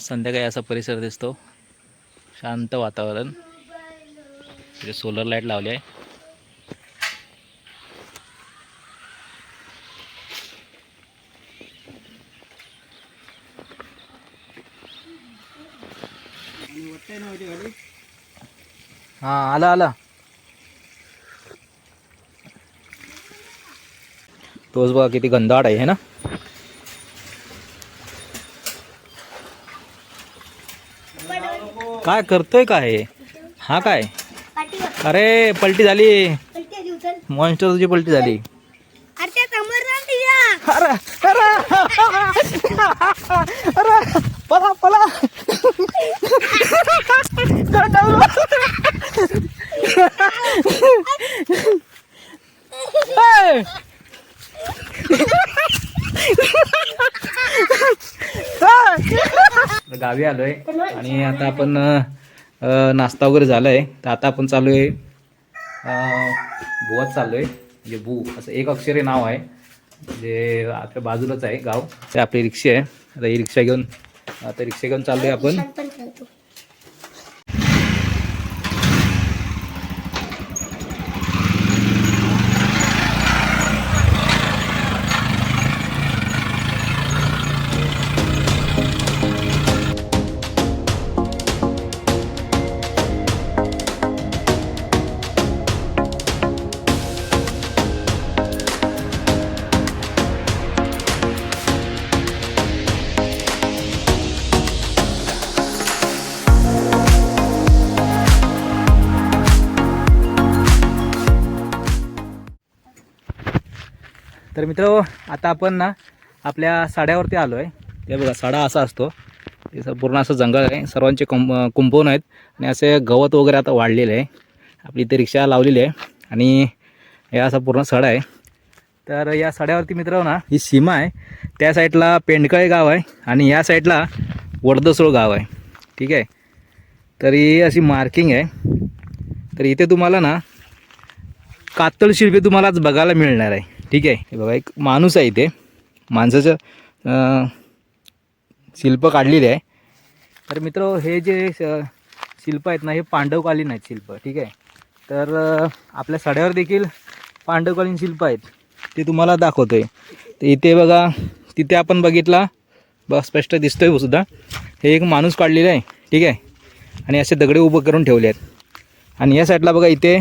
संध्याकाळी असा परिसर दिसतो. शांत वातावरण. तिथे सोलर लाइट लावली आहे. हा आला आला. तोच बघा किती गंधाड आहे ना? काय करतोय काय? हा काय? अरे पलटी झाली. मॉन्स्टरची पलटी झाली. अरे पला पला ए! गावी आलोय. आणि आता आपण नाश्ता वगैरे झालाय. तर आता आपण चालू आहे बुवात चाललोय म्हणजे बू असं एक अक्षरी नाव आहे. जे आपल्या बाजूलाच आहे गाव. ते आपली रिक्षा आहे. आता ही रिक्षा घेऊन आता रिक्षा घेऊन चाललोय आपण. तर मित्र आता आपण ना आपल्या साड्यावरती आलो आहे ते बघा साडा असा असतो. ते पूर्ण असं जंगल आहे. सर्वांचे कुंब कुंपवून आहेत. आणि असे गवत वगैरे आता वाढलेलं आहे. आपली इथे रिक्षा लावलेली आहे. आणि हे असा पूर्ण सडा आहे. तर या सड्यावरती मित्र ना ही सीमा आहे. त्या साईडला पेंडकळे गाव आहे. आणि या साईडला वडदसोळ गाव आहे. ठीक आहे? तर ही अशी मार्किंग आहे. तर इथे तुम्हाला ना कातळ शिल्पे तुम्हाला आज बघायला मिळणार आहे. ठीक आहे. हे बघा एक माणूस आहे इथे. माणसाचं शिल्प काढलेले आहे. तर मित्र हे जे शिल्प आहेत ना हे पांडवकालीन आहेत शिल्प ठीक आहे. तर आपल्या सड्यावर देखील पांडवकालीन शिल्प आहेत. ते तुम्हाला दाखवतोय. तर इथे बघा तिथे आपण बघितला बघ स्पष्ट दिसतोय हो सुद्धा. हे एक माणूस काढलेला आहे ठीक आहे. आणि असे दगडे उभं करून ठेवले आहेत आणि या साईडला बघा इथे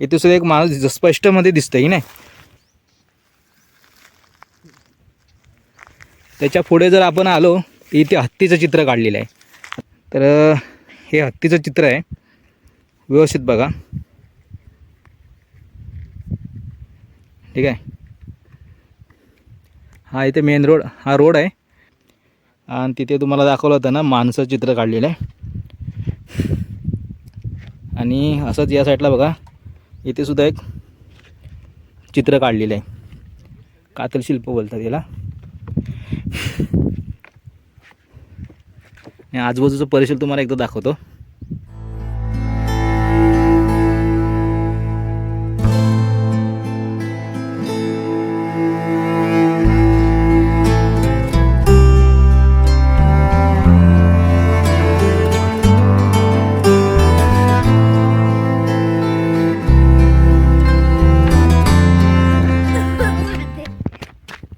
इथे सुद्धा एक माणूस स्पष्टमध्ये दिसतं की नाही? त्याच्या पुढे जर आपण आलो तर इथे हत्तीचं चित्र काढलेलं आहे. तर हे हत्तीचं चित्र आहे. व्यवस्थित बघा. ठीक आहे. हा इथे मेन रोड हा रोड आहे. आणि तिथे तुम्हाला दाखवलं होतं ना माणसं चित्र काढलेलं आहे. आणि असंच या साईडला बघा. इथे सुद्धा एक चित्र काढलेलं आहे. कातल शिल्प बोलतात याला. आजूबाजूचा परिसर तुम्हाला एकदा दाखवतो.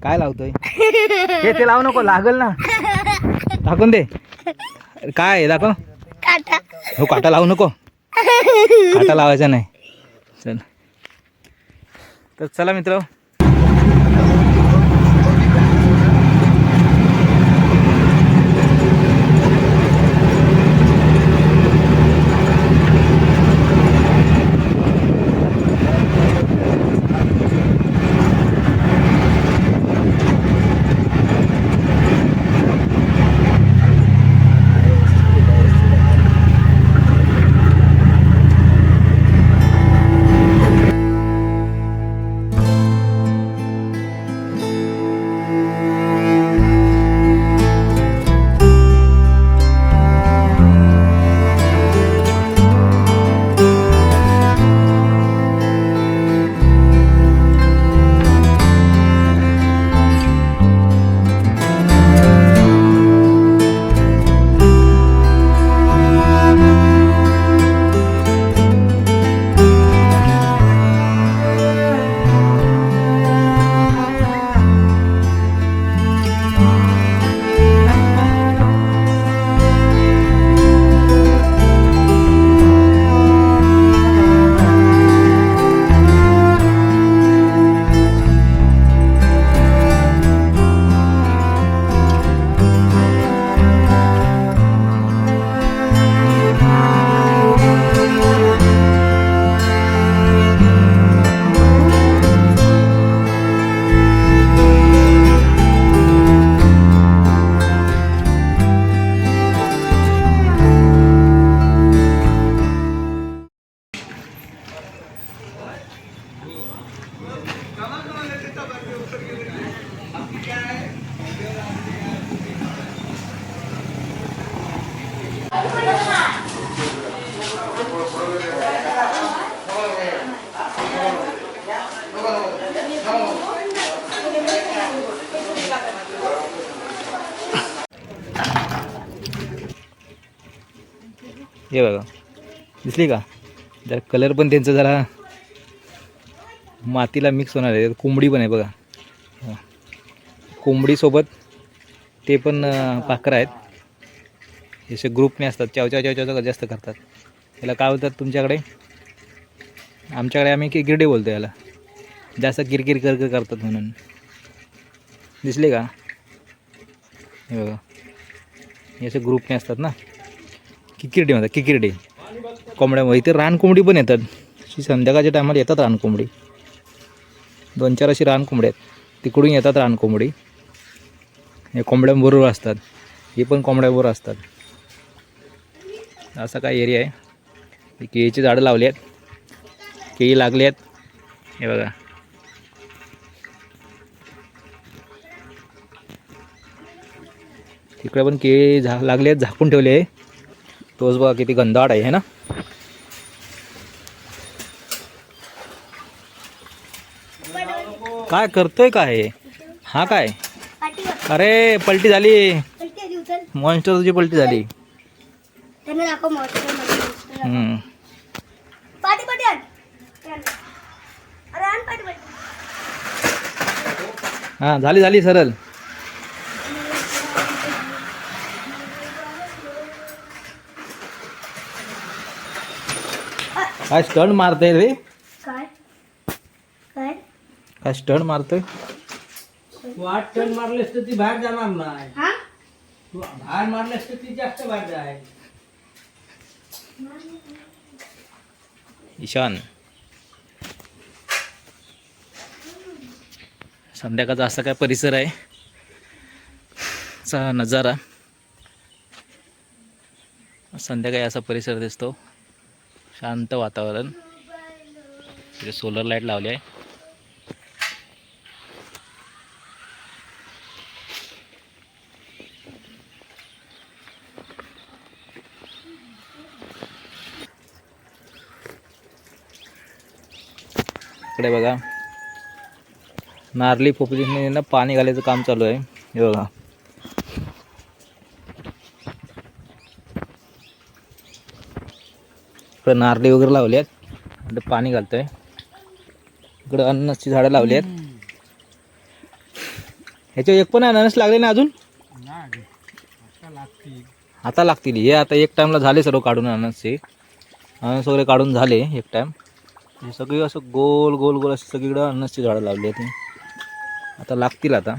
काय लावतोय? हे ते लावू नको लागल ना. टाकून दे. काय आहे दाखव. काटा. हो काटा लावू नको. काटा लावायचा नाही. चल. तर चला मित्र हे बघा. दिसली का? जरा कलर पण त्यांचं जरा मातीला मिक्स होणार आहे. कोंबडी पण आहे बघा. कोंबडीसोबत ते पण पाखरं आहेत. जसे ग्रुपने असतात. चाव चाव जास्त करतात. याला काय बोलतात तुमच्याकडे? आमच्याकडे आम्ही किरकिरडे बोलतो याला. जास्त किरकिर कर करतात म्हणून. दिसले का? हे बघा. हे असे ग्रुपने असतात ना. किकिरडी म्हणतात किकिरडी कोंबड्या इथे रानकोंबडी पण येतात. अशी संध्याकाळच्या टायमाला येतात रानकोंबडी दोन चार अशी रानकोंबडी आहेत. तिकडून येतात रानकोंबडी हे कोंबड्यांबरोबर असतात. हे पण कोंबड्याबरोबर असतात. असा काय एरिया आहे. केळीची झाडं लावली आहेत. केळी लागली आहेत. हे बघा. तिकडे पण केळी झा लागले आहेत झाकून ठेवले आहे. तोच बघा किती गंधाड आहे है ना? काय करतोय काय? हे? हा काय? अरे पलटी झाली. मॉन्स्टर तुझी पलटी झाली. हा झाली झाली सरळ. काय स्टंट मारतोय रे? काय? काय? काय स्टंट मारतोय? तू आठ टन मारलेस तर ती बाहेर जाणार नाही. हा? तू बाहेर मारलेस तर ती जास्त बाहेर जाय ईशान. संध्याकाळचा असा काय परिसर आहे? चा नजारा. संध्याकाळी असा परिसर दिसतो. शांत वातावरण. तिथे सोलर लाइट लावली आहे. इकडे बघा. नारली पोपलीने ना पाणी घालायचं काम चालू आहे. हे बघा. इकडे नारळी वगैरे लावली आहेत इकडे पाणी घालतोय. इकडे अननसची झाडं लावली आहेत ह्याच्या एक पण अननस लागले ना अजून? आता लागतील. हे आता एक टाइमला झाले सर्व काढून अननसचे. अननस वगैरे काढून झाले एक टाइम हे सगळी असं गोल गोल गोल अशी सगळीकडं अननसची झाडं लावली आहेत. आता लागतील आता.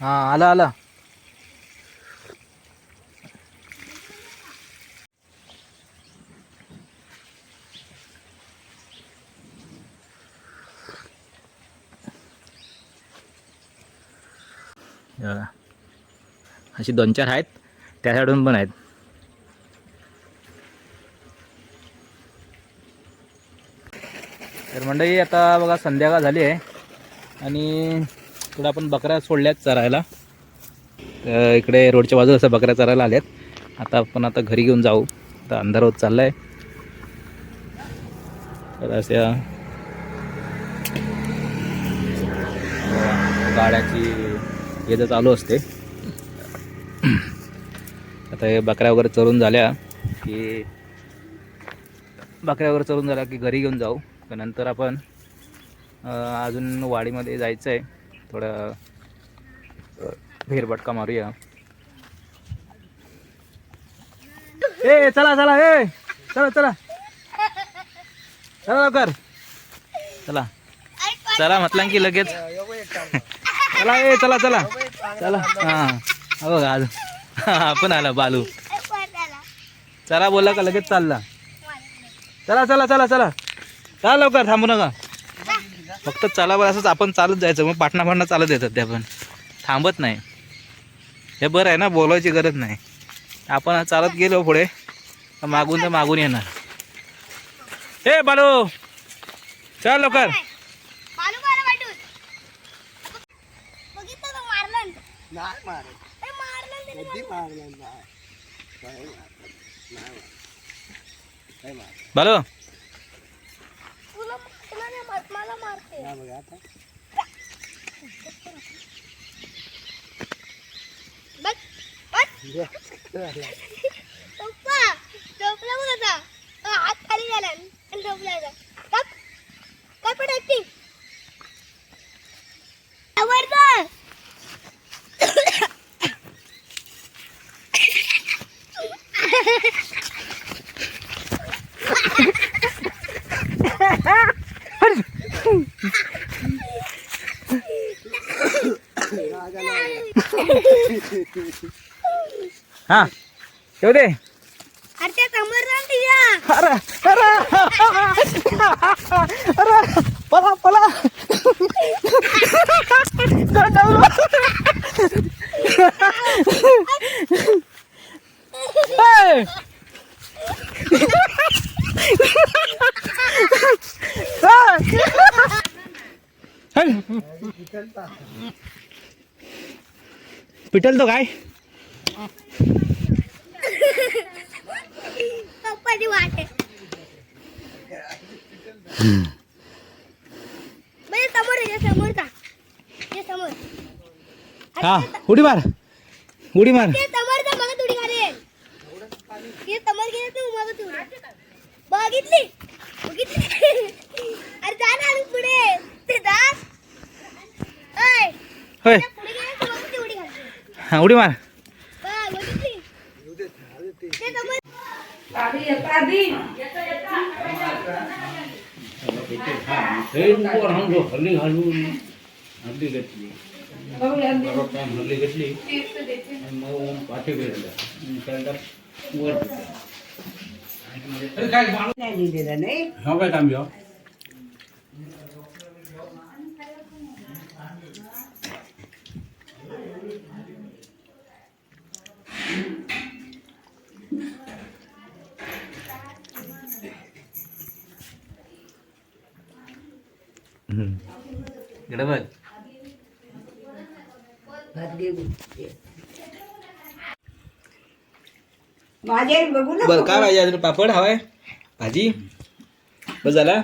हा आला आला. अशी दोन चार आहेत त्या साईडून पण आहेत. तर मंडळी आता बघा संध्याकाळ झाली आहे. आणि इकडं आपण बकऱ्या सोडल्यात चरायला. तर इकडे रोडच्या बाजूला असं बकऱ्या चरायला आल्यात. आता आपण आता घरी घेऊन जाऊ. आता अंधार होत चाललाय. तर अशा गाड्याची ये चालू असते. आता हे बकऱ्या वगैरे चरून झाल्या की बकऱ्या वगैरे चरून झाल्या की घरी घेऊन जाऊ. नंतर आपण अजून वाडीमध्ये जायचं आहे थोडं अं, मारूया. ए चला चला ए चला चला. चला लवकर. चला. चला म्हटलं की लगेच. चला ए चला चला. चला. हां हो आज आपण आला बालू. चला बोलला का लगेच चालला. चला चला चला चला. चला लवकर थांबू नका. फक्त चला बरं असंच आपण चालत जायचं. मग पाटणा पाटणा चालत येतात ते आपण. थांबत नाही. हे बरं आहे ना बोलायची गरज नाही. आपण चालत गेलो पुढे. मागून तर मागून येणार. ए बालू! चल लवकर. बालू बाला पाठवून बघितलं का मारलं नाही मारत ए, मारलं त्याने कधी मारलं नाही नाही मारत बालू तुला तुला नाही मारत मला मारते बघ आता. हात खाली झाला. आणि झोपला काय पण ऍक्टिंग आवडतं हा येऊ दे. अरे अरे अरे. पला पला पिटल तो काय? हा उडी मार. उडी मार. बघितली? बघितली? अरे जा ना पुढे. ते जा ऐ, होय त्या पुढे गेले तू मग ती उडी घालते हा उडी मार. हल्ली घेतली हल्ली घेतली मग पाठी काय नाही काय काम इकडे बघ. बरं काय पाहिजे अजून? पापड हवाय? भाजी? बस झाला?